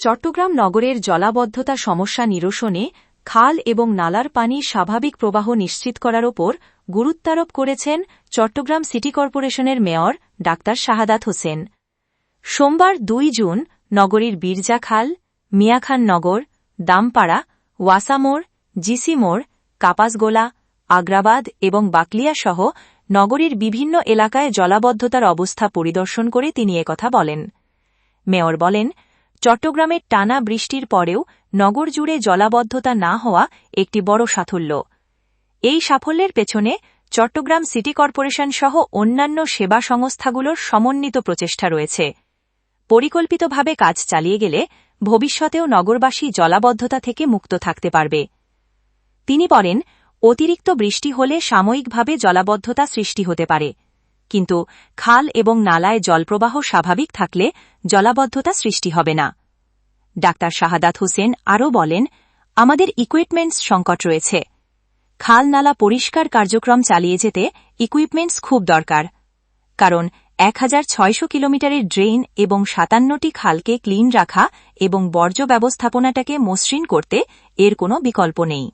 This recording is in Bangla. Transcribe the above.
চট্টগ্রাম নগরের জলাবদ্ধতা সমস্যা নিরসনে খাল এবং নালার পানির স্বাভাবিক প্রবাহ নিশ্চিত করার ওপর গুরুত্বারোপ করেছেন চট্টগ্রাম সিটি কর্পোরেশনের মেয়র ডাক্তার শাহাদাত হোসেন। সোমবার দুই জুন নগরীর বীরজা খাল, মিয়াখান নগর, দামপাড়া ওয়াসামোড় জিসি মোড়, কাপাসগোলা, আগ্রাবাদ এবং বাকলিয়াসহ নগরীর বিভিন্ন এলাকায় জলাবদ্ধতার অবস্থা পরিদর্শন করে তিনি একথা বলেন। মেয়র বলেন চট্টগ্রামের টানা বৃষ্টির পরেও নগর জুড়ে জলাবদ্ধতা না হওয়া একটি বড় সাফল্য। এই সাফল্যের পেছনে চট্টগ্রাম সিটি কর্পোরেশন সহ অন্যান্য সেবা সংস্থাগুলোর সমন্বিত প্রচেষ্টা রয়েছে। পরিকল্পিতভাবে কাজ চালিয়ে গেলে ভবিষ্যতেও নগরবাসী জলাবদ্ধতা থেকে মুক্ত থাকতে পারবে। তিনি বলেন, অতিরিক্ত বৃষ্টি হলে সাময়িকভাবে জলাবদ্ধতা সৃষ্টি হতে পারে। কিন্তু খাল এবং নালায় জলপ্রবাহ স্বাভাবিক থাকলে জলাবদ্ধতা সৃষ্টি হবে না। ডাক্তার শাহাদাত হোসেন আরও বলেন, আমাদের ইকুইপমেন্টস সংকট রয়েছে। খাল নালা পরিষ্কার কার্যক্রম চালিয়ে যেতে ইকুইপমেন্টস খুব দরকার। কারণ এক হাজার ছয়শো কিলোমিটারের ড্রেন এবং সাতান্নটি খালকে ক্লিন রাখা এবং বর্জ্য ব্যবস্থাপনাটাকে মসৃণ করতে এর কোনো বিকল্প নেই।